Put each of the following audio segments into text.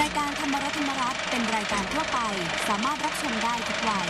รายการธรรมรัตน์ธรรมรัตน์เป็นรายการทั่วไป สามารถรับชมได้ทุกวัย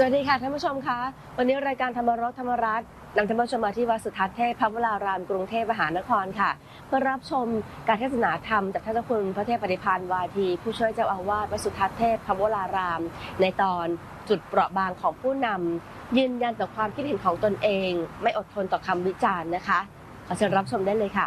สวัสดีค่ะท่านผู้ชมคะวันนี้รายการธรรมรสธรรมรัตน์นำท่านผู้ชมมาที่วัดสุทัศน์เทพพระวรารามกรุงเทพมหานครค่ะ เพื่อรับชมการเทศนาธรรมจากท่านเจ้าคุณพระเทพปฏิพานวาที ผู้ช่วยเจ้าอาวาสวัดสุทัศน์เทพพระวราราม ในตอนจุดเปราะบางของผู้นำยืนยันต่อความคิดเห็นของตนเอง ไม่อดทนต่อคำวิจารณ์นะคะขอเชิญรับชมได้เลยค่ะ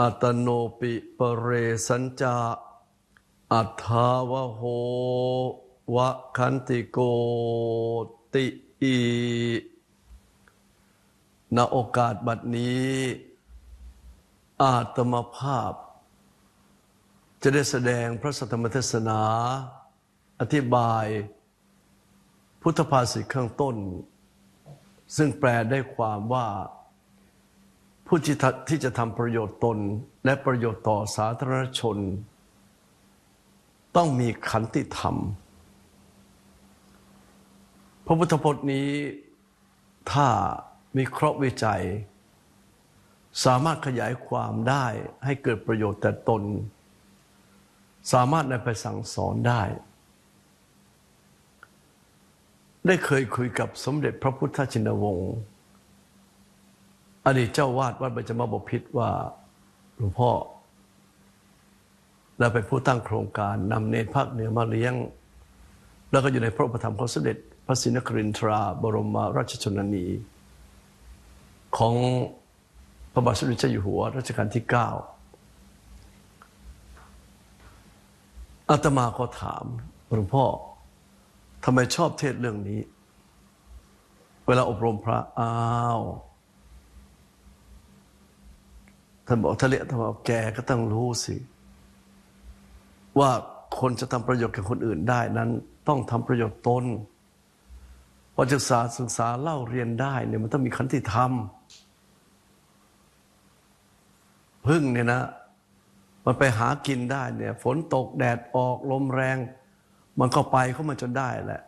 อัตโนปิปเรสัญจา อัฏฐาวะโหวะคันติโกติอีณโอกาสบัดนี้ อาตมาภาพ จะได้แสดงพระสัทธรรมเทศนา อธิบาย พุทธภาษิตข้างต้น ซึ่งแปลได้ความว่า ผู้ที่ที่จะทำประโยชน์ตนและประโยชน์ต่อสาธารณชน ต้องมีขันติธรรม พระพุทธพจน์นี้ถ้ามีเคราะห์วิจัย สามารถขยายความได้ให้เกิดประโยชน์แต่ตน สามารถนำไปสั่งสอนได้ ได้เคยคุยกับสมเด็จพระพุทธชินวงศ์ อดีตเจ้าวาดวัดบรจมาบพิตรว่าหลวงพ่อและเป็นผู้ตั้งโครงการนำเนรภาคเหนือมาเลี้ยง แล้วก็อยู่ในพระอุปถัมของสมเด็จพระศรีนครินทราบรมราชชนนี ของพระบาทสมเด็จเจ้าอยู่หัวรัชกาลที่ 9อาตมาก็ถามหลวงพ่อทำไมชอบเทศเรื่องนี้ เวลาอบรมพระอ้าว ท่านบอกท่านเรียกท่านบอกแกก็ต้องรู้สิ ว่าคนจะทำประโยชน์กับคนอื่นได้นั้น ต้องทำประโยชน์ตนพอศึกษาศึกษาเล่าเรียนได้เนี่ยมันต้องมีขันติธรรม พึ่งเนี่ยนะ มันไปหากินได้เนี่ย ฝนตกแดดออกลมแรง มันก็ไปเข้ามาจนได้แหละ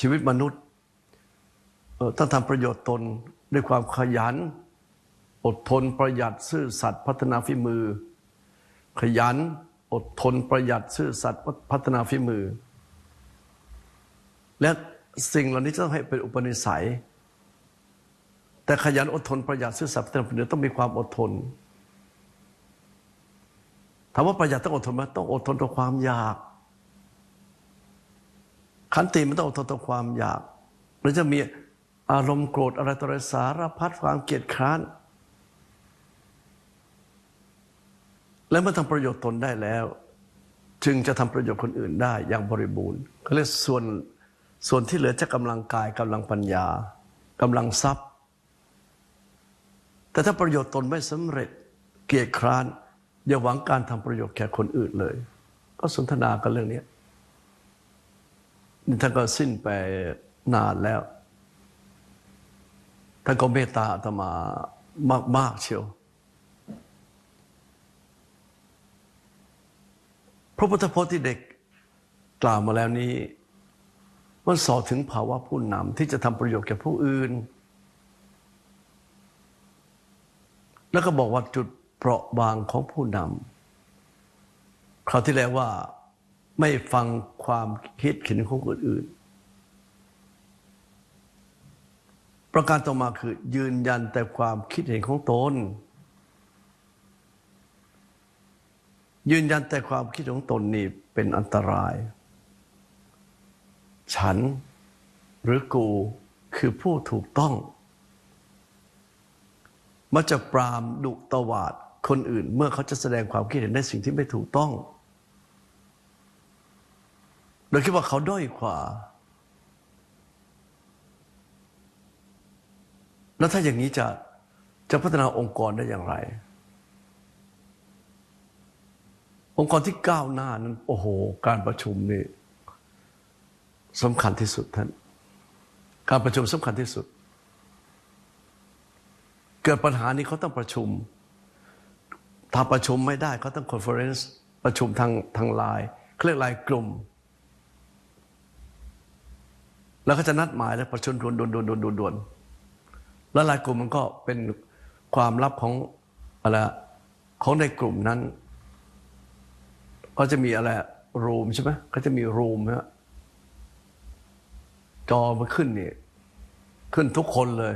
ชีวิตมนุษย์ต้องทำประโยชน์ตนด้วยความขยัน อดทนประหยัดซื่อสัตย์พัฒนาฝีมือ ขยันอดทนประหยัดซื่อสัตย์พัฒนาฝีมือ และสิ่งเหล่านี้จะต้องให้เป็นอุปนิสัย แต่ขยันอดทนประหยัดซื่อสัตย์พัฒนาฝีมือต้องมีความอดทนถามว่าประหยัดต้องอดทนไหมต้องอดทนต่อความอยาก ขันติมันต้องอดทนต่อความอยากแล้วจะมีอารมณ์โกรธอะไรต่ออะไรสารพัดความเกลียดคร้าน และเมื่อทำประโยชน์ตนได้แล้ว จึงจะทำประโยชน์คนอื่นได้อย่างบริบูรณ์เขาเรียกส่วนส่วนที่เหลือจะกำลังกายกำลังปัญญากำลังทรัพย์ แต่ถ้าประโยชน์ตนไม่สำเร็จเกียรคร้าน อย่าหวังการทำประโยชน์แก่คนอื่นเลย ก็สนทนากันเรื่องนี้ท่านก็สิ้นไปนานแล้วท่านก็เมตตาอาตมามาก ๆ เชียว พระพุทธพจน์ที่เด็กกล่าวมาแล้วนี้ มันสอถึงภาวะผู้นำที่จะทำประโยชน์แก่ผู้อื่น แล้วก็บอกว่าจุดเปราะบางของผู้นำคราวที่แล้วว่าไม่ฟังความคิดเห็นของคนอื่น ประการต่อมาคือยืนยันแต่ความคิดเห็นของตน ยืนยันแต่ความคิดของตนนี่เป็นอันตราย ฉันหรือกูคือผู้ถูกต้อง มันจะปรามดุตวาดคนอื่น เมื่อเขาจะแสดงความคิดเห็นในสิ่งที่ไม่ถูกต้อง โดยคิดว่าเขาด้อยกว่า แล้วถ้าอย่างนี้จะจะพัฒนาองค์กรได้อย่างไร องค์กรที่ก้าวหน้านั้น โอ้โห การประชุมนี่สำคัญที่สุดท่าน การประชุมสำคัญที่สุด เกิดปัญหานี้เขาต้องประชุม ถ้าประชุมไม่ได้เขาต้องคอนเฟอเรนซ์ประชุมทางทางไลน์เขาเรียกไลน์กลุ่ม แล้วก็จะนัดหมายแล้วประชุมด่วนด่วนด่วนด่วนด่วนด่วนแล้วไลน์กลุ่มมันก็เป็นความลับของอะไรของในกลุ่มนั้น ก็จะมีอะไรรูมใช่ไหมก็จะมีรูมฮะจอมันขึ้นนี่ขึ้นทุกคนเลย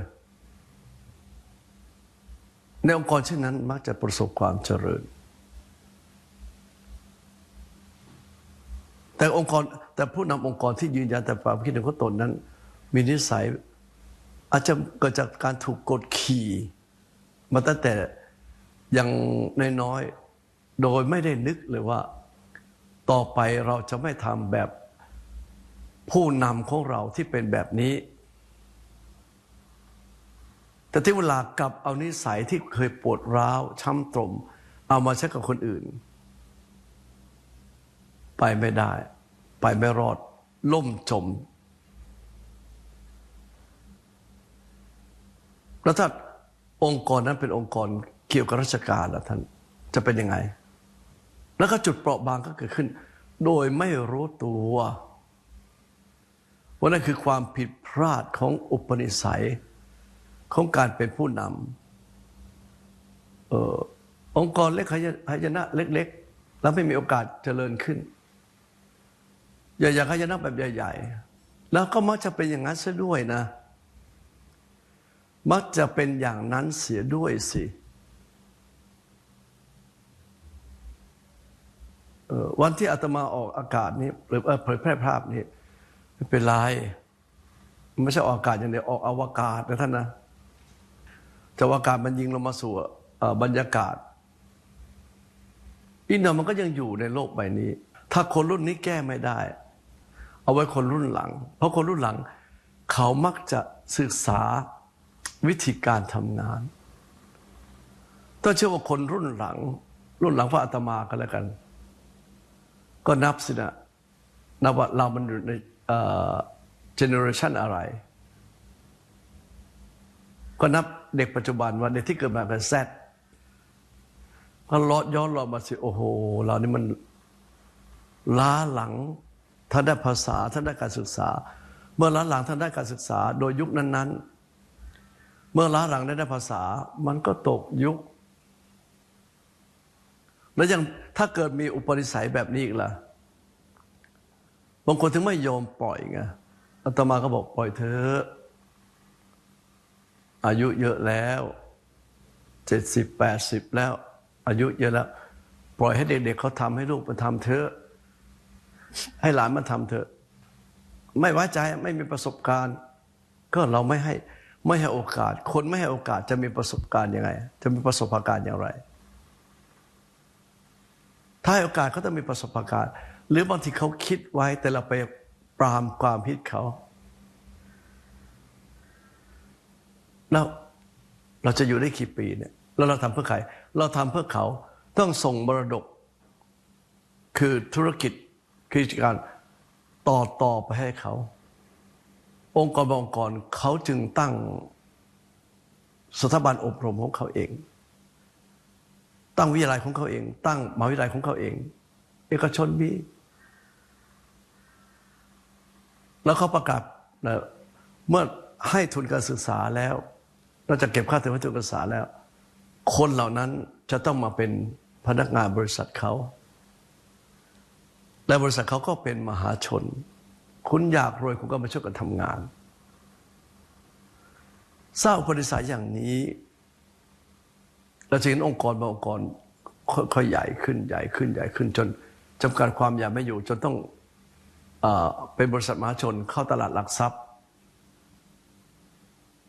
ในองค์กรเช่นนั้นมักจะประสบความเจริญ แต่องค์กรแต่ผู้นำองค์กรที่ยืนยันแต่ความคิดเห็นของตนนั้น มีนิสัยอาจจะเกิดจากการถูกกดขี่ มาตั้งแต่ยังน้อยๆโดยไม่ได้นึกเลยว่า ต่อไปเราจะไม่ทำแบบผู้นำของเราที่เป็นแบบนี้ แต่ที่เวลากลับเอานิสัยที่เคยปวดร้าวช้ำตรม เอามาใช้กับคนอื่น ไปไม่ได้ ไปไม่รอด ล่มจมแล้วถ้าองค์กรนั้นเป็นองค์กรเกี่ยวกับราชการล่ะท่านจะเป็นยังไง แล้วก็จุดเปราะบางก็เกิดขึ้น โดยไม่รู้ตัวว่านั่นคือความผิดพลาดของอุปนิสัยของการเป็นผู้นำออองค์กรเล็กหายนะเล็ก ๆ แล้วไม่มีโอกาสเจริญขึ้น อย่าอยากหายนะแบบใหญ่ ๆ แล้วก็มักจะเป็นอย่างนั้นซะด้วยนะ มักจะเป็นอย่างนั้นเสียด้วยสิเออ วันที่อาตมาออกอากาศนี้หรือเผยแพร่ภาพนี้เป็นไรไม่ใช่ออกอากาศอย่างเดียวออกอวกาศนะท่านนะจะอวกาศมันยิงลงมาสู่บรรยากาศอินเดียมันก็ยังอยู่ในโลกใบนี้ ถ้าคนรุ่นนี้แก้ไม่ได้ เอาไว้คนรุ่นหลัง เพราะคนรุ่นหลัง เขามักจะศึกษาวิธีการทำงานต้องเชื่อว่าคนรุ่นหลัง รุ่นหลังพระอาตมาก็แล้วกัน ก็นับสินะนับว่าเรามันอยู่ในเจเนอเรชันอะไร ก็นับเด็กปัจจุบันว่าเด็กที่เกิดมาเป็นแซดก็ลอดย้อนรอยมาสิ โอ้โห เรานี่มันล้าหลังทางด้านภาษาทางด้านการศึกษา เมื่อล้าหลังทางด้านการศึกษา โดยยุคนั้น ๆ เมื่อล้าหลังในด้านภาษา มันก็ตกยุค แล้วยังถ้าเกิดมีอุปนิสัยแบบนี้อีกล่ะบางคนถึงไม่ยอมปล่อยไงอาตมาก็บอกปล่อยเถออายุเยอะแล้วเจ็ดสิบแปดสิบแล้ว อายุเยอะแล้ว ปล่อยให้เด็ก ๆเขาทำให้ลูกมันทำเถอะ ให้หลานมันทำเถอะ ไม่ไว้ใจไม่มีประสบการณ์ ก็เราไม่ให้ไม่ให้โอกาส คนไม่ให้โอกาสจะมีประสบการณ์ยังไง จะมีประสบการณ์อย่างไร ถ้าให้โอกาสเขาต้องมีประสบการณ์ หรือบางทีเขาคิดไว้แต่เราไปปรามความคิดเขาแล้วเราจะอยู่ได้กี่ปีเนี่ยแล้วเราทำเพื่อใคร เราทำเพื่อเขาต้องส่งมรดก คือธุรกิจกิจการต่อต่อไปให้เขา องค์กรบางองค์กรเขาจึงตั้งสถาบันอบรมของเขาเอง ตั้งวิทยาลัยของเขาเอง ตั้งมหาวิทยาลัยของเขาเอง เอกชนมี แล้วเขาประกาศนะเมื่อให้ทุนการศึกษาแล้วเราจะเก็บค่าเทอมให้ทุนการศึกษาแล้ว คนเหล่านั้นจะต้องมาเป็นพนักงานบริษัทเขาและบริษัทเขาก็เป็นมหาชน คุณอยากรวยคุณก็มาช่วยกันทำงานสร้างอุปนิสัยอย่างนี้ เราจะเห็นองค์กรบางองค์กรค่อยๆใหญ่ขึ้นใหญ่ขึ้นใหญ่ขึ้นจนจำกัดความใหญ่ไม่อยู่จนต้องเป็นบริษัทมหาชนเข้าตลาดหลักทรัพย์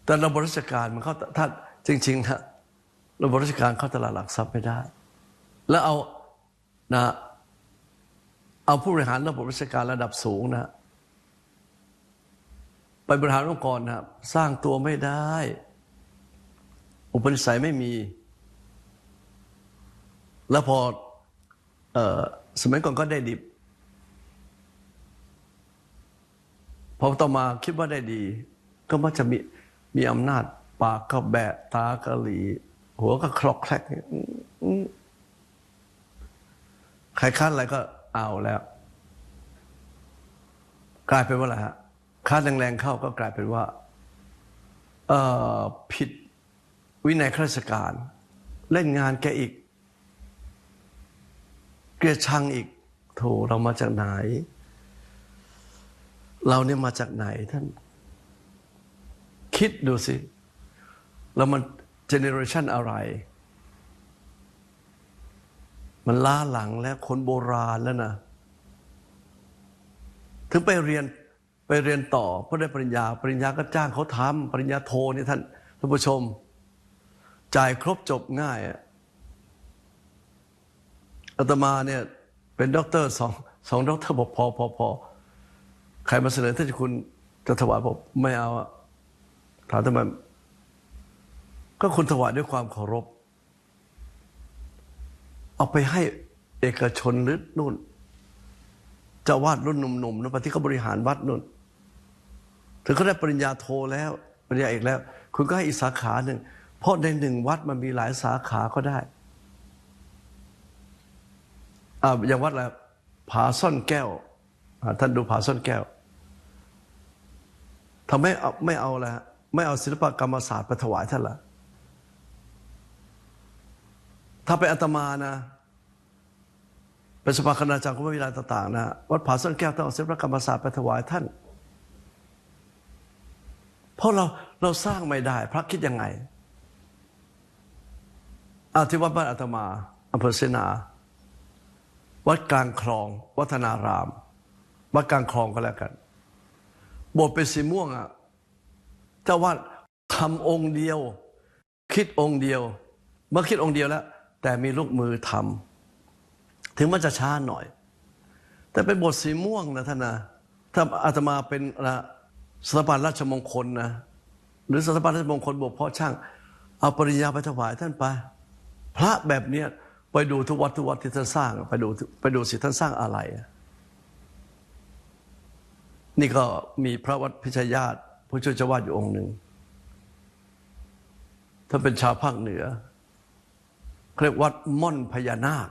แต่ระบบราชการมันเข้าถ้าจริงๆฮะระบบราชการเข้าตลาดหลักทรัพย์ไม่ได้ แล้วเอานะเอาผู้บริหารระบบราชการระดับสูงนะไปบริหารองค์กรนะสร้างตัวไม่ได้ อุปนิสัยไม่มี แล้วพอเออสมัยก่อนก็ได้ดิบพอต่อมาคิดว่าได้ดี ก็มักจะมีมีอำนาจปากก็แบะตาก็หลี หัวก็คลอกแคลกใครคัดอะไรก็เอาแล้ว กลายเป็นว่าอะไรฮะคัดแรงๆเข้าก็กลายเป็นว่าเออผิดวินัยข้าราชการ เล่นงานแกอีก เกลียดชังอีกโถเรามาจากไหน เราเนี่ยมาจากไหนท่าน คิดดูสิ แล้วมันเจเนอเรชันอะไร มันล้าหลังแล้วคนโบราณแล้วนะ ถึงไปเรียนไปเรียนต่อเพื่อได้ปริญญา ปริญญาก็จ้างเขาทำปริญญาโทนี่ท่านท่านผู้ชม จ่ายครบจบง่ายอะ อาตมาเนี่ยเป็นด็อกเตอร์สองสองด็อกเตอร์บอกพอพอพอใครมาเสนอท่านจะคุณจะถวายบอกไม่เอาถามทำไมก็คุณถวายด้วยความเคารพ เอาไปให้เอกชนหรือนู่นเจ้าวาดรุ่นหนุ่มๆนู่นปที่เขาบริหารวัดนู่น ถึงเขาได้ปริญญาโทแล้ว ปริญญาเอกแล้ว คุณก็ให้อีกสาขาหนึ่ง เพราะในหนึ่งวัดมันมีหลายสาขาก็ได้ อ่าอย่างวัดอะไรผาซ่อนแก้วท่านดูผาซ่อนแก้วทำไมเอาไม่เอาละไม่เอาศิลปกรรมศาสตร์ไปถวายท่านละถ้าเป็นอาตมานะเป็นสภาคณาจารย์ของพระวิลาต่างๆนะวัดผาซ่อนแก้วต้องเอาศิลปกรรมศาสตร์ไปถวายท่าน เพราะเราเราสร้างไม่ได้ พระคิดยังไงอาที่วัดบ้านอาตมาอำเภอเสนา วัดกลางคลอง วัฒนาราม วัดกลางคลองก็แล้วกันบสถ์เป็นสีม่วงอะเจ้าว่าทำองค์เดียว คิดองค์เดียว เมื่อคิดองค์เดียวแล้ว แต่มีลูกมือทำถึงมันจะช้าหน่อย แต่เป็นบทสีม่วงนะท่านนะถ้าอาตมาเป็นนะสถาบันราชมงคลนะหรือสถาบันราชมงคลบวกเพาะช่าง เอาปริญญาไปถวายท่านไป พระแบบเนี้ย ไปดูทุกวัดทุกวัดที่ท่านสร้าง ไปดูไปดูสิท่านสร้างอะไร นี่ก็มีพระวัดพิชยาตผู้ช่วยเจ้าวาดอยู่องค์หนึ่งท่านเป็นชาวภาคเหนือเขาเรียกวัดม่อนพญานาค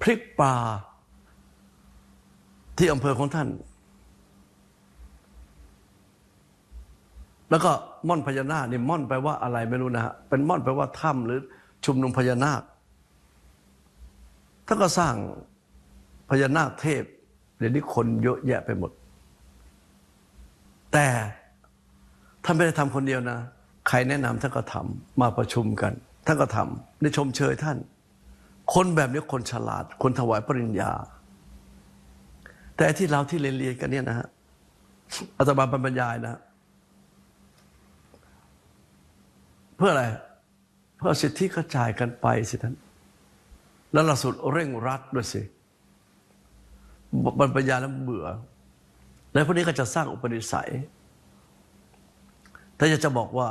พริกปลาที่อำเภอของท่าน แล้วก็ม่อนพญานาคเนี่ยม่อนแปลว่าอะไรไม่รู้นะฮะเป็นม่อนแปลว่าถ้ำหรือชุมนุมพญานาคท่านก็สร้างพญานาคเทพเดี๋ยวนี้คนเยอะแยะไปหมด แต่ท่านไม่ได้ทำคนเดียวนะ ใครแนะนำท่านก็ทำมาประชุมกันท่านก็ทำได้ชมเชยท่าน คนแบบนี้คนฉลาด คนถวายปริญญา แต่ที่เราที่เรียนเรียนกันเนี่ยนะฮะอาตมาบรรยายนะ เพื่ออะไร เพื่อสิทธิกระจายกันไปสิท่านแล้วเราสุดเร่งรัดด้วยสิบรรยาแล้วเบื่อ แล้วพวกนี้ก็จะสร้างอุปนิสัย แต่อยากจะบอกว่า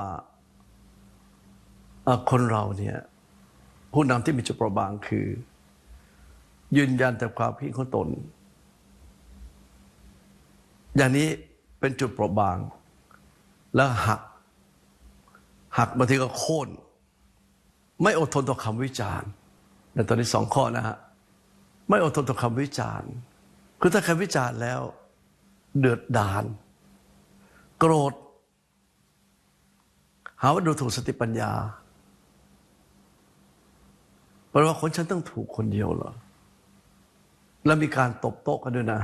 คนเราเนี่ยผู้นำที่มีจุดประบางคือ ยืนยันแต่ความคิดของตน อย่างนี้เป็นจุดเปราะบาง แล้วหัก หักบางทีก็โค่นไม่อดทนต่อคำวิจารณ์ในตอนนี้สองข้อนะฮะไม่อดทนต่อคำวิจารณ์คือถ้าใครวิจารณ์แล้ว เดือดดาน โกรธ หาว่าดูถูกสติปัญญาแปลว่าคนฉันต้องถูกคนเดียวเหรอแล้วมีการตบโต๊ะกันด้วยนะ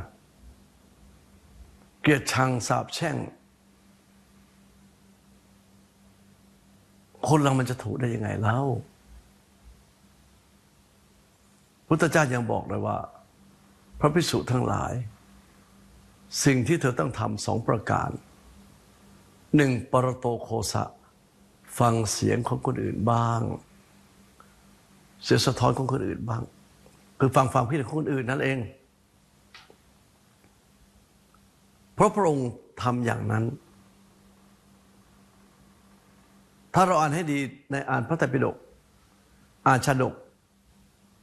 เกลียดชังสาบแช่ง คนเรามันจะถูกได้ยังไงเล่าพุทธเจ้ายังบอกเลยว่า พระภิกษุทั้งหลาย สิ่งที่เธอต้องทำสองประการหนึ่งปรโตโคสะ ฟังเสียงของคนอื่นบ้าง เสียงสะท้อนของคนอื่นบ้าง คือฟังความคิดของคนอื่นนั่นเอง เพราะพระองค์ทำอย่างนั้น ถ้าเราอ่านให้ดีในอ่านพระไตรปิฎกอ่านชาดก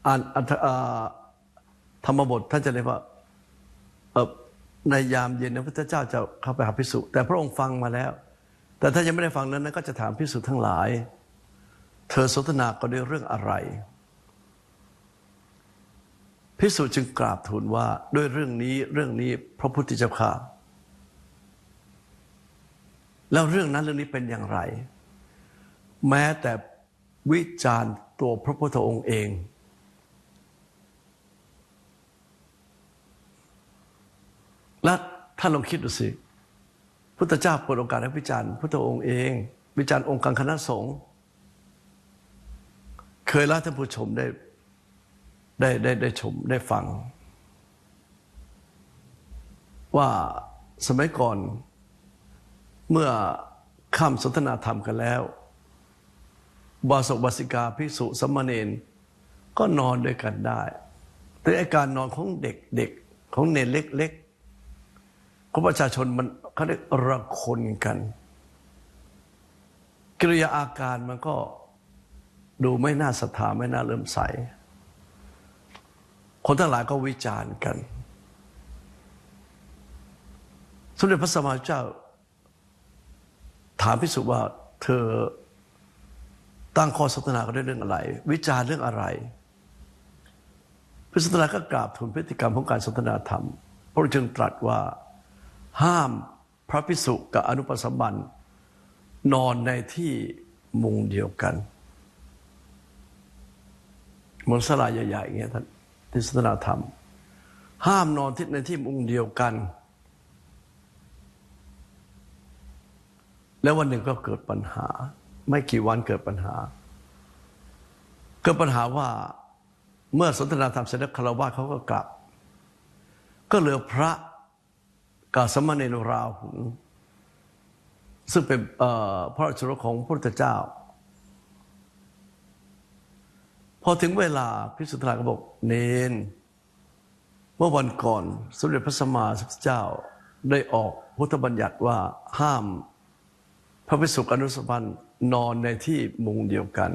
อ่านอธรรมบทท่านจะเรียกว่าในยามเย็นพระพุทธเจ้าจะเข้าไปหาพิสุแต่พระองค์ฟังมาแล้ว แต่ถ้ายังไม่ได้ฟังนั้นก็จะถามพิสุทั้งหลาย เธอสนทนากันด้วยเรื่องอะไรพิสุจึงกราบทูลว่าด้วยเรื่องนี้เรื่องนี้พระพุทธเจ้าค่ะแล้วเรื่องนั้นเรื่องนี้เป็นอย่างไร แม้แต่วิจารณ์ตัวพระพุทธองค์เอง และท่านลองคิดดูสิ พุทธเจ้าเปิดโอกาสให้วิจารณ์พุทธองค์เอง วิจารณ์องค์การคณะสงฆ์เคยเล่าท่านผู้ชมได้ได้ได้ได้ชมได้ฟัง ว่าสมัยก่อนเมื่อข้ามสนทนาธรรมกันแล้ว บาสกบาสิกาภิกษุสมณเณรก็นอนด้วยกันได้ แต่อาการนอนของเด็กเด็กของเนรเล็กๆของประชาชนมันเขาเรียกระคนกัน กิริยาอาการมันก็ดูไม่น่าศรัทธาไม่น่าเริ่มใส คนทั้งหลายก็วิจารณ์กัน สมเด็จพระสัมมาสัมพุทธเจ้า ถามพิสุว่าเธอ ตั้งข้อสนทนากันเรื่องอะไร วิจารณ์เรื่องอะไรพิสุทธาก็กราบทูลพฤติกรรมของการสนทนาธรรม พระองค์จึงตรัสว่าห้ามพระพิสุกับอนุปสมบันนอนในที่มุงเดียวกันเหมือนสลายใหญ่ๆอย่างเงี้ยท่านที่สนทนาธรรม ห้ามนอนที่ในที่มุงเดียวกัน แล้ววันหนึ่งก็เกิดปัญหา ไม่กี่วันเกิดปัญหา เกิดปัญหาว่าเมื่อสนทนาธรรมเสร็จแล้วคารวะเขาก็กลับ ก็เหลือพระกับสมณเณรราหุลซึ่งเป็นพระราชรของพระพุทธเจ้า พอถึงเวลาพิสุทธาก็บอกเนน เมื่อวันก่อนสมเด็จพระสัมมาสัมพุทธเจ้าได้ออกพุทธบัญญัติว่าห้าม ระภิกษุอนุสพันธ์นอนในที่มุงเดียวกัน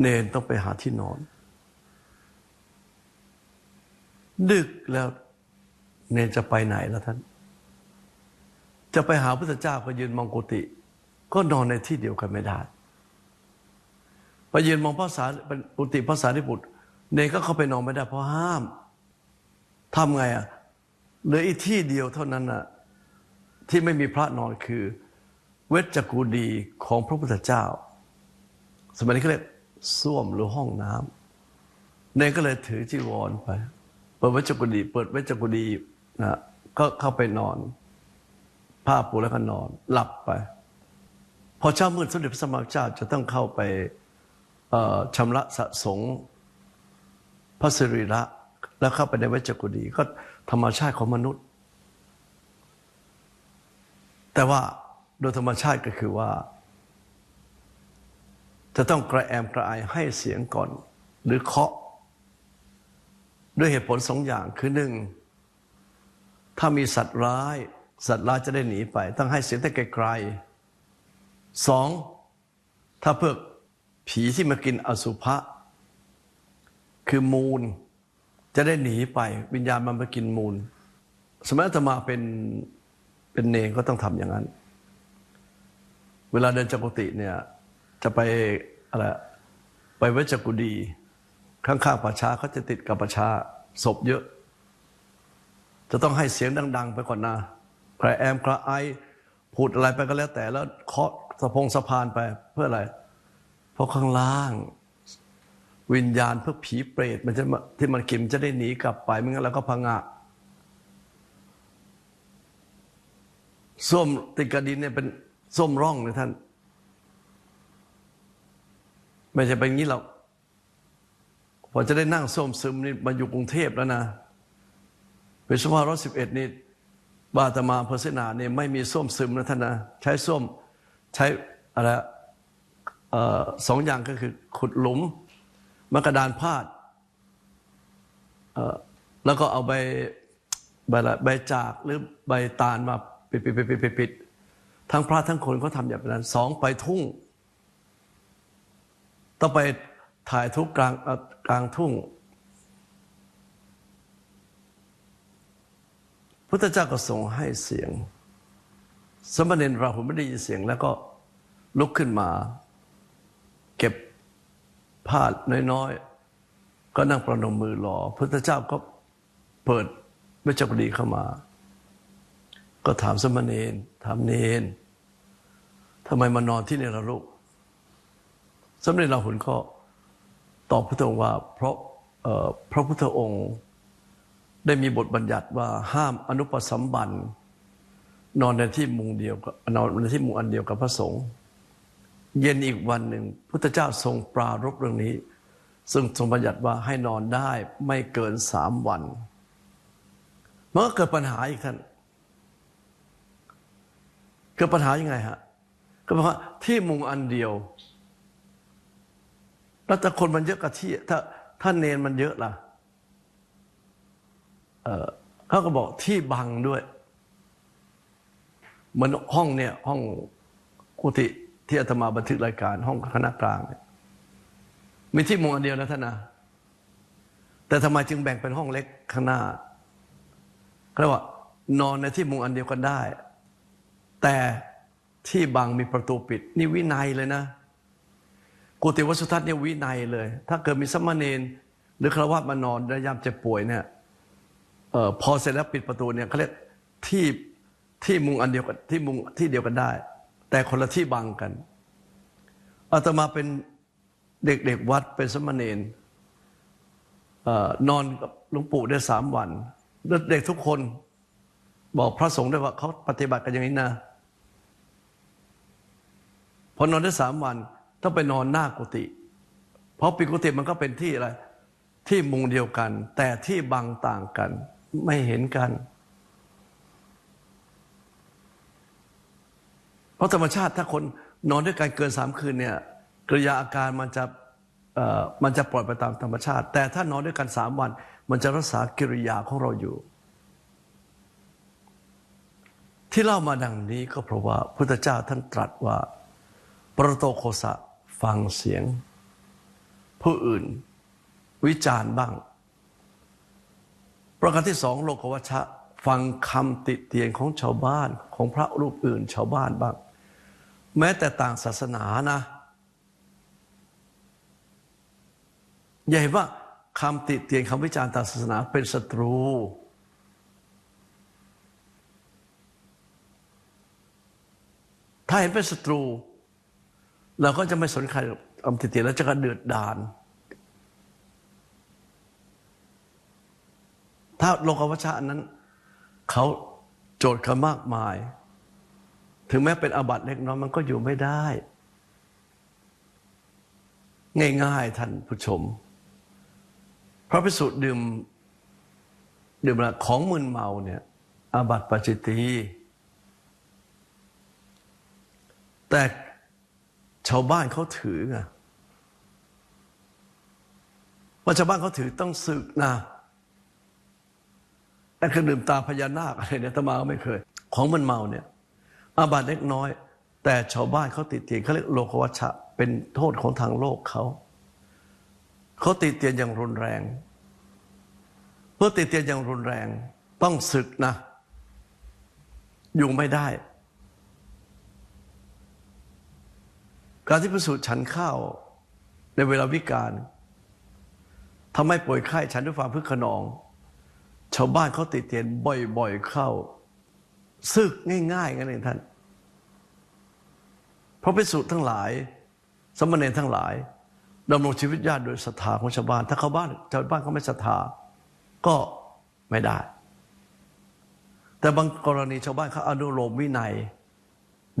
เนนต้องไปหาที่นอน ดึกแล้วเนนจะไปไหนแล้วท่าน จะไปหาพระพุทธเจ้าก็ยืนมองกุฏิก็นอนในที่เดียวกันไม่ได้ไปยืนมองพระสารกุฏิพระสารีบุตรเนนก็เข้าไปนอนไม่ได้เพราะห้ามทำไงอะเหลืออีกที่เดียวเท่านั้นน่ะ ที่ไม่มีพระนอนคือ เวชกูดีของพระพุทธเจ้า สมัยนี้เขาเรียกส้วมหรือห้องน้ำเนนก็เลยถือจีวรไป เปิดเวชกูดี เปิดเวชกูดีนะก็เข้าไปนอน ผ้าปูแล้วก็นอน หลับไป พอเช้ามืดสมเด็จพระสัมมาสัมพุทธเจ้าจะต้องเข้าไปชำระสะสงฆพระสิริระแล้วเข้าไปในเวชกุดีก็ธรรมชาติของมนุษย์ แต่ว่าโดยธรรมชาติก็คือว่า จะต้องกระแอมกระอายให้เสียงก่อน หรือเคาะ ด้วยเหตุผลสองอย่างคือหนึ่งถ้ามีสัตว์ร้าย สัตว์ร้ายจะได้หนีไป ต้องให้เสียงแต่ไกลๆสองถ้าเพื่อผีที่มากินอสุภะคือมูลจะได้หนีไป วิญญาณมันมากินมูล สมัยอาตมาเป็น เป็นเนงก็ต้องทำอย่างนั้น เวลาเดินจากกุฏิเนี่ย จะไปอะไรไปเวชกุดีข้างๆป่าช้าเขาจะติดกับป่าช้าศพเยอะ จะต้องให้เสียงดัง ๆ ไปก่อนนะใครแอมกระไอพูดอะไรไปก็แล้วแต่แล้วเคาะสะพงสะพานไปเพื่ออะไร เพราะข้างล่าง วิญญาณพวกผีเปรตมันจะมาที่มันกินมันจะได้หนีกลับไปไม่งั้นเราก็พังงะ ส้มติดกระดินเนี่ยเป็นส้มร่องเลยท่าน ไม่ใช่เป็นงี้หรอกพอจะได้นั่งส้มซึมนี่มาอยู่กรุงเทพแล้วนะเป็นสภาร้อยสิบเอ็ดนี่บาตมาเพอร์เซนาเนี่ยไม่มีส้มซึมนะท่านนะใช้ส้มใช้อะไรอสองอย่างก็คือขุดหลุมมกระดานพาดแล้วก็เอาใบใบละใบจากหรือใบตาลมา ปิดปิดปิดปิดปิดปิดทั้งพระทั้งคนเขาทำอย่างนั้นสองไปทุ่ง ต้องไปถ่ายทุกกลางกลางทุ่ง พุทธเจ้าก็ทรงให้เสียง สมณเณรราหุลไม่ได้ยินเสียงแล้วก็ลุกขึ้นมา เก็บผ้าน้อยๆ ก็นั่งประนมมือรอพุทธเจ้าก็เปิดเวชกดีเข้ามา ก็ถามสมณเณรถามเนนทำไมมานอนที่นี่ล่ะลูกสมเด็จราหุลก็ตอบพระองค์ว่าเพราะพระพุทธองค์ได้มีบทบัญญัติว่าห้ามอนุปสัมบันนอนในที่มุงเดียวกับนอนในที่มุงอันเดียวกับพระสงฆ์เย็นอีกวันหนึ่งพุทธเจ้าทรงปรารบเรื่องนี้ ซึ่งทรงบัญญัติว่าให้นอนได้ไม่เกินสามวันมันก็เกิดปัญหาอีกท่าน เกิดปัญหายังไงฮะ ก็เพราะที่มุงอันเดียว แล้วแต่คนมันเยอะกับที่ถ้าถ้าเนนมันเยอะล่ะเออเขาก็บอกที่บังด้วย เหมือนห้องเนี่ย ห้องกุฏิที่อาตมาบันทึกรายการ ห้องคณะกลางเนี่ยมีที่มุงอันเดียวนะท่านนะแต่ทำไมจึงแบ่งเป็นห้องเล็กข้างหน้าเขาเรียกว่านอนในที่มุงอันเดียวกันได้ แต่ที่บังมีประตูปิด นี่วินัยเลยนะ กุฏิวัสุทัศน์เนี่ยวินัยเลย ถ้าเกิดมีสมณเณรหรือฆรวาสมานอนระยามเจ็บป่วยเนี่ยออพอเสร็จแล้วปิดประตูเนี่ยเขาเรียกที่ที่มุงอันเดียวกันที่มุงที่เดียวกันได้ แต่คนละที่บังกันอาตมาเป็นเด็กๆวัดเป็นสมณเณรเอ่อนอนกับหลวงปู่ได้สามวันเด็กทุกคน บอกพระสงฆ์ได้ว่าเขาปฏิบัติกันอย่างนี้นะพอนอนได้สามวันต้องไปนอนหน้ากุฏิเพราะปีกุฏิมันก็เป็นที่อะไร ที่มุงเดียวกัน แต่ที่บังต่างกัน ไม่เห็นกัน เพราะธรรมชาติถ้าคนนอนด้วยกันเกินสามคืนเนี่ยกริยาอาการมันจะมันจะปล่อยไปตามธรรมชาติ แต่ถ้านอนด้วยกันสามวัน มันจะรักษากิริยาของเราอยู่ ที่เล่ามาดังนี้ก็เพราะว่าพุทธเจ้าท่านตรัสว่าปรโตโคสะฟังเสียง ผู้อื่นวิจารณ์บ้าง ประการที่สองโลกวัชชะฟังคำติเตียนของชาวบ้านของพระรูปอื่นชาวบ้านบ้าง แม้แต่ต่างศาสนานะอย่าเห็นว่าคำติเตียนคำวิจารณ์ต่างศาสนาเป็นศัตรู ถ้าเห็นเป็นศัตรู เราก็จะไม่สนใครคำติเตียแล้วจะกระเดือดดานถ้าโลกวัชชะนั้น เขาโจทย์กันมากมาย ถึงแม้เป็นอาบัติเล็กน้อยมันก็อยู่ไม่ได้ ง่ายๆท่านผู้ชม พระพิสุดื่มดื่มอะไรของมึนเมาเนี่ยอาบัติปาจิตตี แต่ชาวบ้านเขาถือไงว่าชาวบ้านเขาถือต้องสึกนะแต่คือดื่มตาพญานาคอะไรเนี่ยตมาไม่เคย ของมันเมาเนี่ย อาบัติเล็กน้อย แต่ชาวบ้านเขาติดเตียนเขาเรียกโลกวัชชะ เป็นโทษของทางโลกเขา เขาติดเตียนอย่างรุนแรงเพื่อติดเตียนอย่างรุนแรง ต้องศึกนะ อยู่ไม่ได้ การที่พิสูจน์ฉันข้าวในเวลาวิการทำให้ป่วยไข้ฉันด้วยความพึกขนอง ชาวบ้านเขาติดเตียนบ่อย ๆ เข้า ซึกง่ายๆกันเองท่าน เพราะพิสูจน์ทั้งหลาย สมณเณรทั้งหลายดำรงชีวิตญาติโดยศรัทธาของชาวบ้าน ถ้าเขาบ้านชาวบ้านเขาไม่ศรัทธา ก็ไม่ได้ แต่บางกรณีชาวบ้านเขาอนุโลมวินัย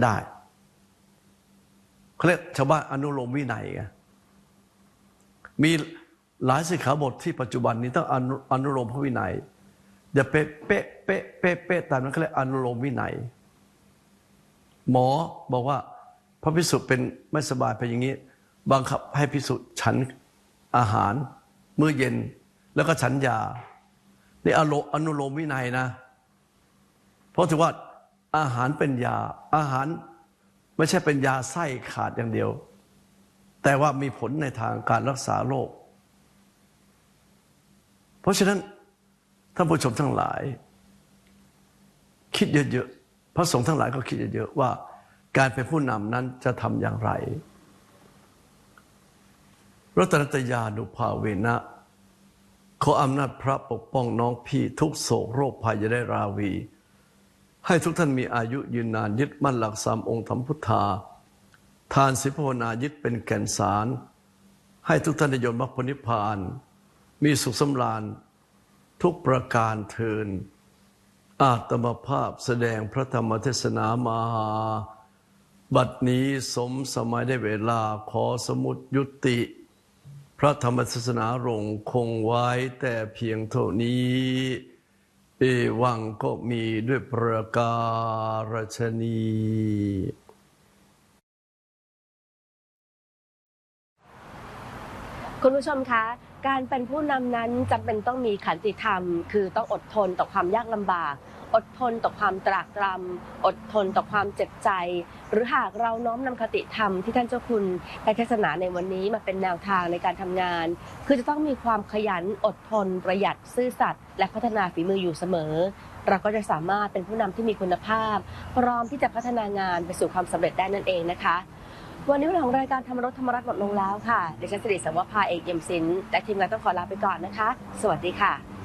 ได้ เขาเรียกชาวบ้านอนุโลมวินัยไงมีหลายสิกขาบทที่ปัจจุบันนี้ต้องอนุอนุโลมพระวินัยอย่าเป๊ะเป๊ะเป๊ะเป๊ะเป๊ะตามนั้นเขาเรียกอนุโลมวินัย หมอบอกว่าพระพิสุเป็นไม่สบายไปอย่างนี้ บังคับให้พิสุฉันอาหาร มื้อเย็นแล้วก็ฉันยานี่อโลอนุโลมวินัยนะ เพราะถือว่าอาหารเป็นยาอาหาร ไม่ใช่เป็นยาไส้ขาดอย่างเดียว แต่ว่ามีผลในทางการรักษาโรค เพราะฉะนั้นท่านผู้ชมทั้งหลาย คิดเยอะๆ พระสงฆ์ทั้งหลายก็คิดเยอะๆ ว่าการเป็นผู้นำนั้นจะทำอย่างไร รัตนตยานุภาเวนะขออำนาจพระปกป้องน้องพี่ทุกโศกโรคภัยจะได้ราวี ให้ทุกท่านมีอายุยืนนานยึดมั่นหลักสามองค์ธรรมพุทธา ทานสิภาวนายึดเป็นแก่นสาร ให้ทุกท่านได้ยนมรรคผลนิพพาน มีสุขสำราญทุกประการเทิน อาตมภาพแสดงพระธรรมเทศนามาหา บัดนี้สมสมัยได้เวลาขอสมุดยุติ พระธรรมเทศนารงคงไว้แต่เพียงเท่านี้ เอวังก็มีด้วยประการชนีคุณผู้ชมคะการเป็นผู้นำนั้นจำเป็นต้องมีขันติธรรม คือต้องอดทนต่อความยากลำบาก อดทนต่อความตรากตรำอดทนต่อความเจ็บใจ หรือหากเราน้อมนำคติธรรมที่ท่านเจ้าคุณได้เทศนาในวันนี้มาเป็นแนวทางในการทำงาน คือจะต้องมีความขยันอดทน ประหยัดซื่อสัตย์และพัฒนาฝีมืออยู่เสมอ เราก็จะสามารถเป็นผู้นำที่มีคุณภาพ พร้อมที่จะพัฒนางานไปสู่ความสำเร็จได้นั่นเองนะคะวันนี้เวลาของรายการธรรมรสธรรมรัตน์หมดลงแล้วค่ะดิฉันสิริสังวภาเอกเยี่ยมสินและทีมงานต้องขอลาไปก่อนนะคะ สวัสดีค่ะ